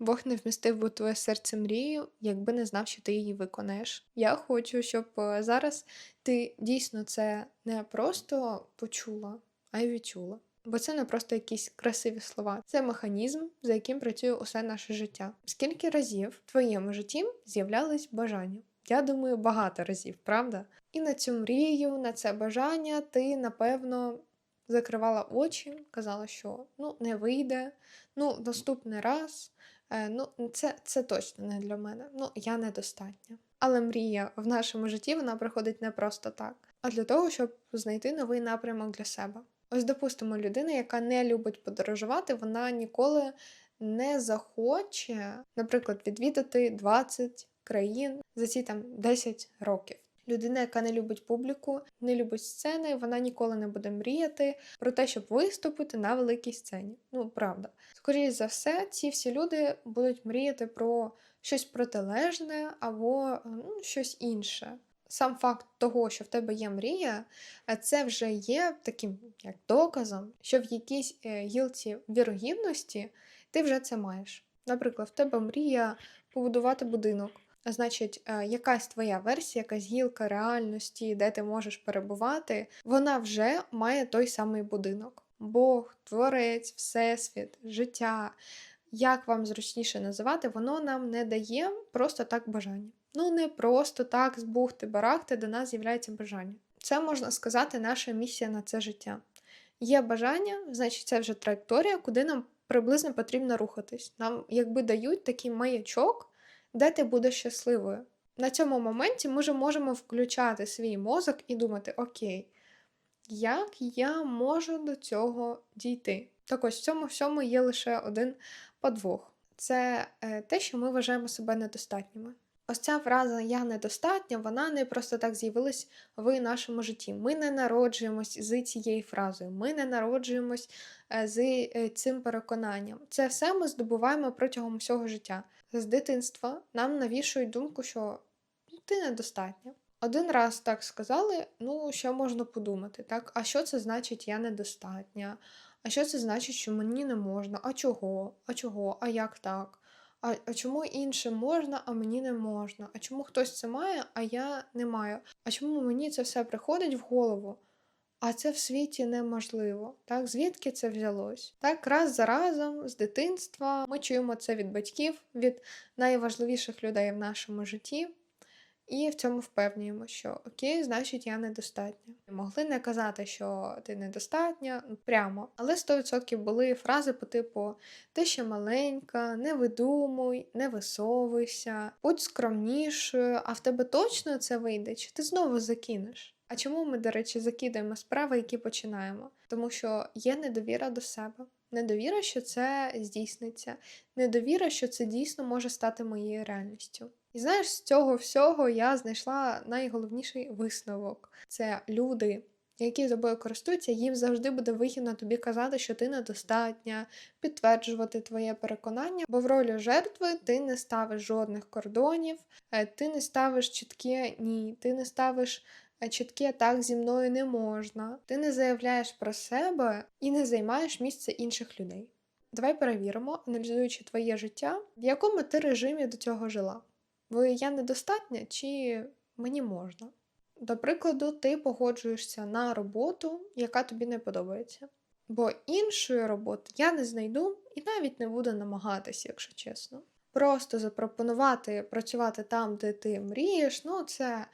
Бог не вмістив би твоє серце мрію, якби не знав, що ти її виконаєш. Я хочу, щоб е, зараз ти дійсно це не просто почула, а й відчула. Бо це не просто якісь красиві слова, це механізм, за яким працює усе наше життя. Скільки разів в твоєму житті з'являлись бажання? Я думаю, багато разів, правда? І на цю мрію, на це бажання ти, напевно, закривала очі, казала, що ну не вийде, ну наступний раз. Е, ну, це, це точно не для мене. Ну, я недостатня. Але мрія в нашому житті вона приходить не просто так, а для того, щоб знайти новий напрямок для себе. Ось, допустимо, людина, яка не любить подорожувати, вона ніколи не захоче, наприклад, відвідати 20 країн за ці там 10 років. Людина, яка не любить публіку, не любить сцени, вона ніколи не буде мріяти про те, щоб виступити на великій сцені. Ну, правда. Скоріше за все, ці всі люди будуть мріяти про щось протилежне або ну, щось інше. Сам факт того, що в тебе є мрія, е, це вже є таким як доказом, що в якійсь е, гілці вірогідності ти вже це маєш. Наприклад, в тебе мрія побудувати будинок. Значить, якась твоя версія, якась гілка реальності, де ти можеш перебувати, вона вже має той самий будинок. Бог, творець, всесвіт, життя, як вам зручніше називати, воно нам не дає просто так бажання. Ну, не просто так з бухти-барахти до нас з'являється бажання. Це можна сказати, наша місія на це життя. Є бажання, значить, це вже траєкторія, куди нам приблизно потрібно рухатись. Нам, якби дають такий маячок, де ти будеш щасливою. На цьому моменті ми вже можемо включати свій мозок і думати: Окей, як я можу до цього дійти? Так ось в цьому всьому є лише один подвох: це е, те, що ми вважаємо себе недостатніми. Ось ця фраза Я недостатня, вона не просто так з'явилась в нашому житті. Ми не народжуємось з цією фразою, ми не народжуємось е, з е, цим переконанням. Це все ми здобуваємо протягом всього життя. З дитинства нам навішують думку, що «Ну, ти недостатня. Один раз так сказали, ну, що можна подумати, так? А що це значить я недостатня? А що це значить, що мені не можна? А чого? А чого? А як так? А, а чому іншим можна, а мені не можна? А чому хтось це має, а я не маю? А чому мені це все приходить в голову? А це в світі неможливо. Так, звідки це взялось? Так, раз за разом, з дитинства, ми чуємо це від батьків, від найважливіших людей в нашому житті. І в цьому впевнюємо, що окей, значить, я недостатня. Могли не казати, що ти недостатня ну, прямо, але 100% були фрази по типу ти ще маленька, не видумуй, не висовуйся, будь скромнішою, а в тебе точно це вийде, чи ти знову закинеш? А чому ми, до речі, закидаємо справи, які починаємо? Тому що є недовіра до себе. Недовіра, що це здійсниться, недовіра, що це дійсно може стати моєю реальністю. І знаєш, з цього всього я знайшла найголовніший висновок: це люди, які тобою користуються, їм завжди буде вигідно тобі казати, що ти недостатня, підтверджувати твоє переконання, бо в ролі жертви ти не ставиш жодних кордонів, е, ти не ставиш чітке ні, ти не ставиш. Е, Чітке так зі мною не можна. Ти не заявляєш про себе і не займаєш місце інших людей. Давай перевіримо, аналізуючи твоє життя, в якому ти режимі до цього жила. Ви я недостатня чи мені можна? До прикладу, ти погоджуєшся на роботу, яка тобі не подобається. Бо іншої роботи я не знайду і навіть не буду намагатися, якщо чесно. Просто запропонувати працювати там, де ти мрієш, ну це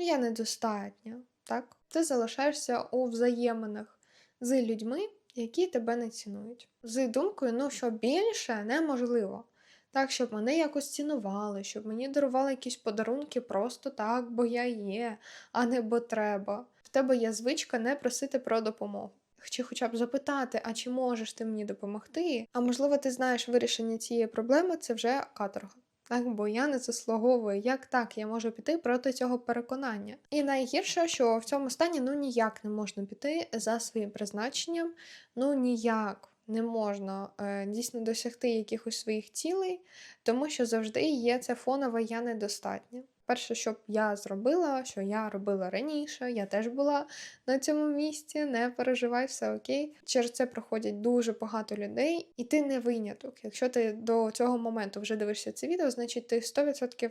ну, я недостатня. Так? Ти залишаєшся у взаєминах з людьми, які тебе не цінують. З думкою, ну що більше неможливо. Так, щоб мене якось цінували, щоб мені дарували якісь подарунки просто так, бо я є, а не бо треба. В тебе є звичка не просити про допомогу. Чи хоча б запитати, а чи можеш ти мені допомогти? А можливо, ти знаєш вирішення цієї проблеми, це вже каторга. Так, бо я не заслуговую, як так я можу піти проти цього переконання. І найгірше, що в цьому стані ну ніяк не можна піти за своїм призначенням, ну ніяк не можна е, дійсно досягти якихось своїх цілей, тому що завжди є це фонове я недостатнє. Перше, що б я зробила, що я робила раніше, я теж була на цьому місці, не переживай, все окей. Через це проходять дуже багато людей, і ти не виняток. Якщо ти до цього моменту вже дивишся це відео, значить ти 100%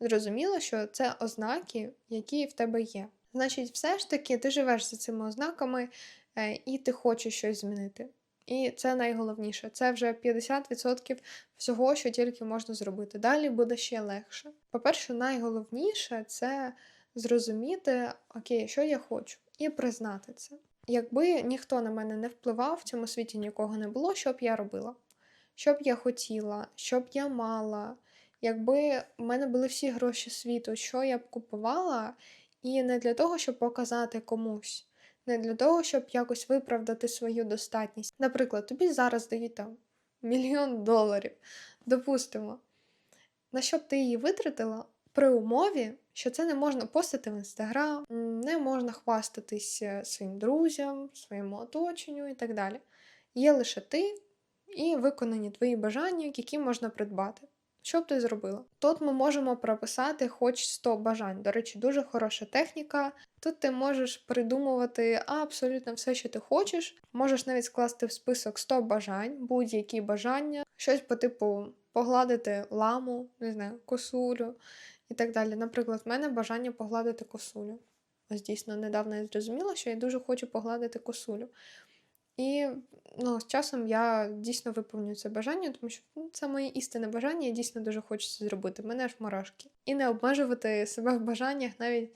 зрозуміла, що це ознаки, які в тебе є. Значить, все ж таки ти живеш за цими ознаками е, і ти хочеш щось змінити. І це найголовніше. Це вже 50% всього, що тільки можна зробити. Далі буде ще легше. По-перше, найголовніше це зрозуміти, окей, що я хочу, і признати це. Якби ніхто на мене не впливав, в цьому світі нікого не було, що б я робила? Що б я хотіла, що б я мала, якби в мене були всі гроші світу, що я б купувала, і не для того, щоб показати комусь, не для того, щоб якось виправдати свою достатність. Наприклад, тобі зараз дають там мільйон доларів, допустимо, на що б ти її витратила при умові, що це не можна постити в інстаграм, не можна хвастатись е, своїм друзям, своєму оточенню і так далі. Є лише ти і виконані твої бажання, які можна придбати. Що б ти зробила? Тут ми можемо прописати хоч 100 бажань. До речі, дуже хороша техніка. Тут ти можеш придумувати абсолютно все, що ти хочеш. Можеш навіть скласти в список 100 бажань, будь-які бажання, щось по типу погладити ламу, не знаю, косулю і так далі. Наприклад, в мене бажання погладити косулю. Ось дійсно недавно я зрозуміла, що я дуже хочу погладити косулю. І ну, з часом я дійсно виповню це бажання, тому що це моє істинне бажання, я дійсно дуже це зробити. Мене аж мурашки. І не обмежувати себе в бажаннях, навіть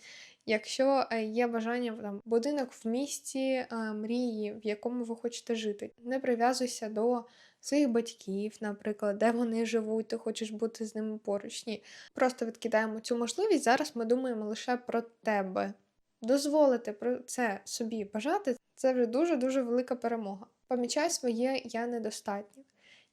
якщо є бажання там будинок в місті мрії, в якому ви хочете жити. Не прив'язуйся до своїх батьків, наприклад, де вони живуть, ти хочеш бути з ними поруч. Ні. Просто відкидаємо цю можливість. Зараз ми думаємо лише про тебе. Дозволити про це собі бажати це вже дуже-дуже велика перемога. Помічай своє я недостатнє.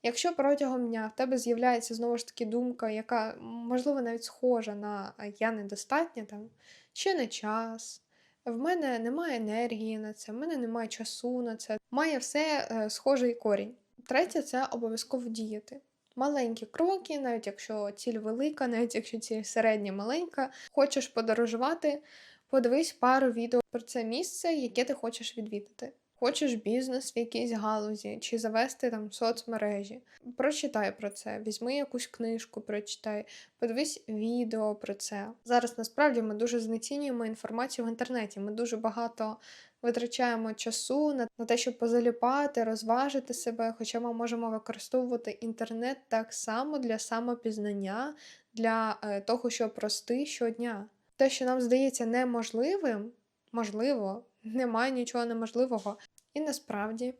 Якщо протягом дня в тебе з'являється знову ж таки думка, яка, можливо, навіть схожа на я недостатня, там, ще не час, в мене немає енергії на це, в мене немає часу на це, має все е, схожий корінь. Третє це обов'язково діяти. Маленькі кроки, навіть якщо ціль велика, навіть якщо ціль середня маленька, хочеш подорожувати, подивись пару відео про це місце, яке ти хочеш відвідати. Хочеш бізнес в якійсь галузі чи завести там соцмережі. Прочитай про це, візьми якусь книжку, прочитай, подивись відео про це. Зараз насправді ми дуже знецінюємо інформацію в інтернеті. Ми дуже багато витрачаємо часу на, те, щоб позаліпати, розважити себе, хоча ми можемо використовувати інтернет так само для самопізнання, для е, того, щоб рости щодня. Те, що нам здається неможливим, можливо, немає нічого неможливого. І насправді,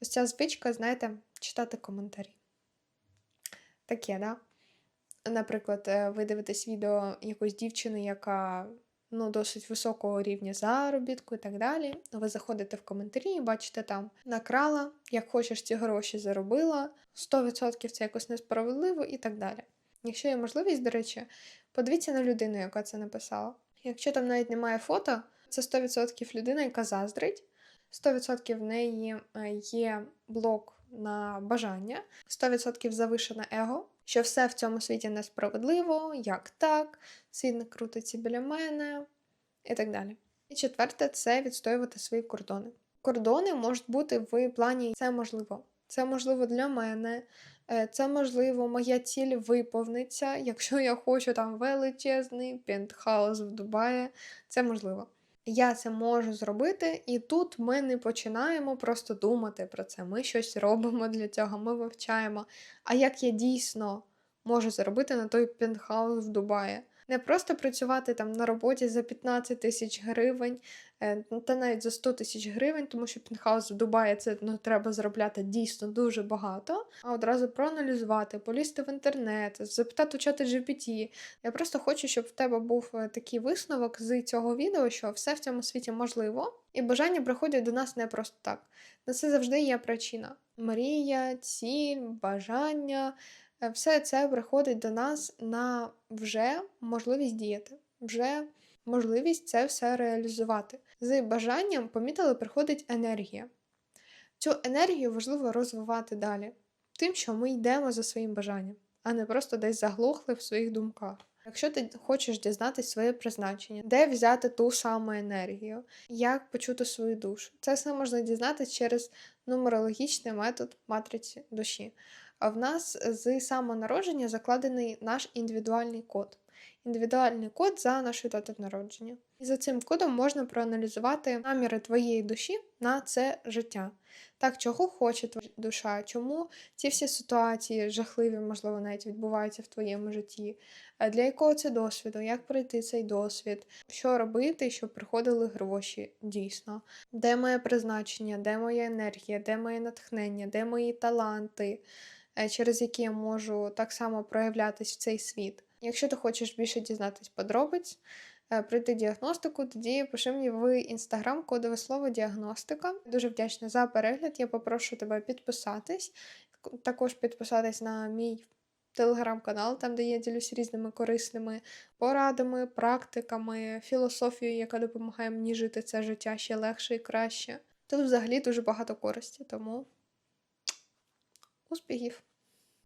ось ця звичка, знаєте, читати коментарі. Таке, да? Наприклад, е, ви дивитесь відео якоїсь дівчини, яка ну, досить високого рівня заробітку і так далі. Ви заходите в коментарі і бачите там накрала, як хочеш ці гроші заробила, 100% це якось несправедливо і так далі. Якщо є можливість, до речі, подивіться на людину, яка це написала. Якщо там навіть немає фото, це 100% людина, яка заздрить, 100% в неї е, є блок на бажання, 100% завишене его, що все в цьому світі несправедливо, як так, світ не крутиться біля мене і так далі. І четверте це відстоювати свої кордони. Кордони можуть бути в плані це можливо. Це можливо для мене, це можливо, моя ціль виповниться. Якщо я хочу там величезний пентхаус в Дубаї, це можливо. Я це можу зробити, і тут ми не починаємо просто думати про це. Ми щось робимо для цього, ми вивчаємо. А як я дійсно можу заробити на той пентхаус в Дубаї? Не просто працювати там на роботі за 15 тисяч гривень, е, та навіть за 100 тисяч гривень, тому що пентхаус в Дубаї це ну, треба заробляти дійсно дуже багато, а одразу проаналізувати, полізти в інтернет, запитати чати GPT. Я просто хочу, щоб в тебе був е, такий висновок з цього відео, що все в цьому світі можливо, і бажання приходять до нас не просто так. На це завжди є причина: мрія, ціль, бажання. Е, все це приходить до нас на вже можливість діяти, вже можливість це все реалізувати. З бажанням, помітили, приходить енергія. Цю енергію важливо розвивати далі, тим, що ми йдемо за своїм бажанням, а не просто десь заглохли в своїх думках. Якщо ти хочеш дізнатися своє призначення, де взяти ту саму енергію, як почути свою душу, це все можна дізнатися через нумерологічний метод матриці душі. А в нас з самого народження закладений наш індивідуальний код. Індивідуальний код за нашою датою народження. І за цим кодом можна проаналізувати наміри твоєї душі на це життя. Так, чого хоче твоя душа, чому ці всі ситуації жахливі, можливо, навіть відбуваються в твоєму житті, для якого це досвіду, як пройти цей досвід, що робити, щоб приходили гроші дійсно, де моє призначення, де моя енергія, де моє натхнення, де мої таланти, е, через які я можу так само проявлятись в цей світ. Якщо ти хочеш більше дізнатись подробиць, е, пройти діагностику, тоді пиши мені в інстаграм кодове слово діагностика. Дуже вдячна за перегляд. Я попрошу тебе підписатись, також підписатись на мій телеграм-канал, там де я ділюсь різними корисними порадами, практиками, філософією, яка допомагає мені жити це життя ще легше і краще. Тут взагалі дуже багато користі, тому успіхів!